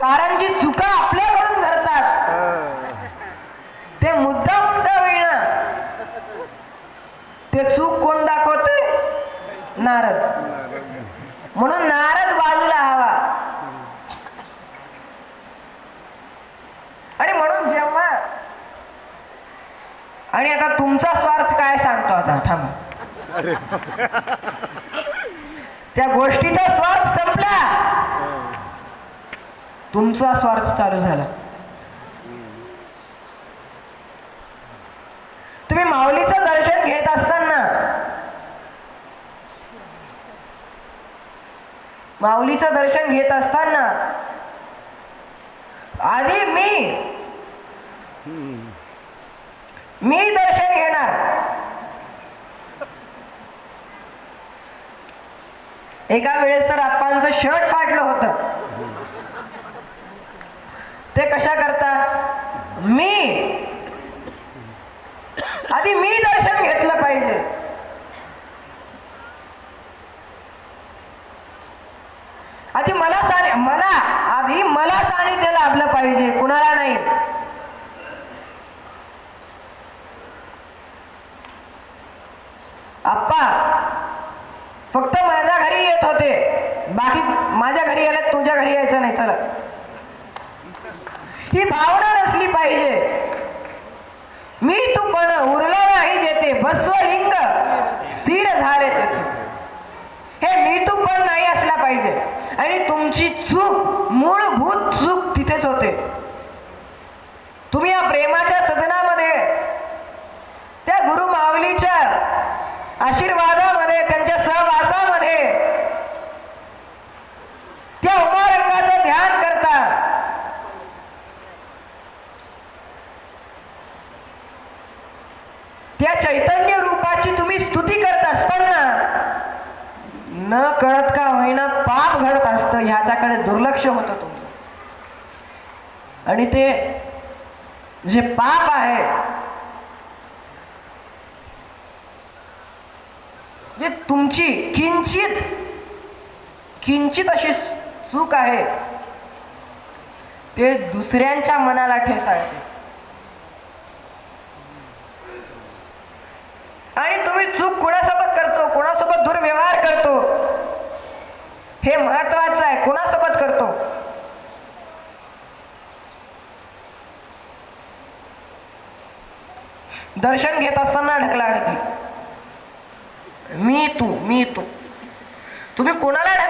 कारण जी चुका आपल्याकडून घडतात ते मुद्दा मुद्दा वेळणं ते चूक कोण दाखवते? नारद. म्हणून नारद बाजूला हवा. आणि म्हणून जेव्हा आणि आता तुमचा स्वार्थ काय सांगतो आता? थांबा. त्या गोष्टीचा स्वार्थ संपला. तुमचा स्वार्थ चालू झाला. तुम्ही माऊलीचं दर्शन घेत असताना माऊलीचं दर्शन घेत असताना आधी मी मी दर्शन घेणार. एका वेळेस तर आप्पांचं शर्ट फाटलं होतं. ते कशा करता? मी. आधी मी दर्शन घेतलं पाहिजे. आधी मला साने मला आधी मला सानिध्य लाभलं पाहिजे कुणाला नाही. आप्पा येत होते. बाकी माझ्या घरी आले तुझ्या घरी यायचं नाही चला. ही भावना नसली पाहिजे. मी तू पण उरला नाही जेते बसवलिंग स्थिर झाले तेथे. हे मी तू पण नाही असला पाहिजे. आणि तुमची चूक मूळभूत चूक तिथेच होते. तुम्ही या प्रेमाच्या सदनामध्ये त्या गुरु माऊलीच्या आशीर्वाद त्यांच्या सहवासामध्ये त्या उमारंगाचं ध्यान करता त्या चैतन्य रूपाची तुम्ही स्तुती करत असताना न कळत का होईना पाप घडत असतं ह्याच्याकडे दुर्लक्ष होतं तुमचं. आणि ते जे पाप आहे जे तुमची किंचित किंचित अशी चूक आहे ते दुसऱ्यांच्या मनाला ठेसाळते. आणि तुम्ही चूक कोणासोबत करतो कुणासोबत दुर्व्यवहार करतो हे महत्वाचं आहे कोणासोबत करतो? दर्शन घेत असताना ढकला ढकली मी तू मी तू. तुम्ही कोणाला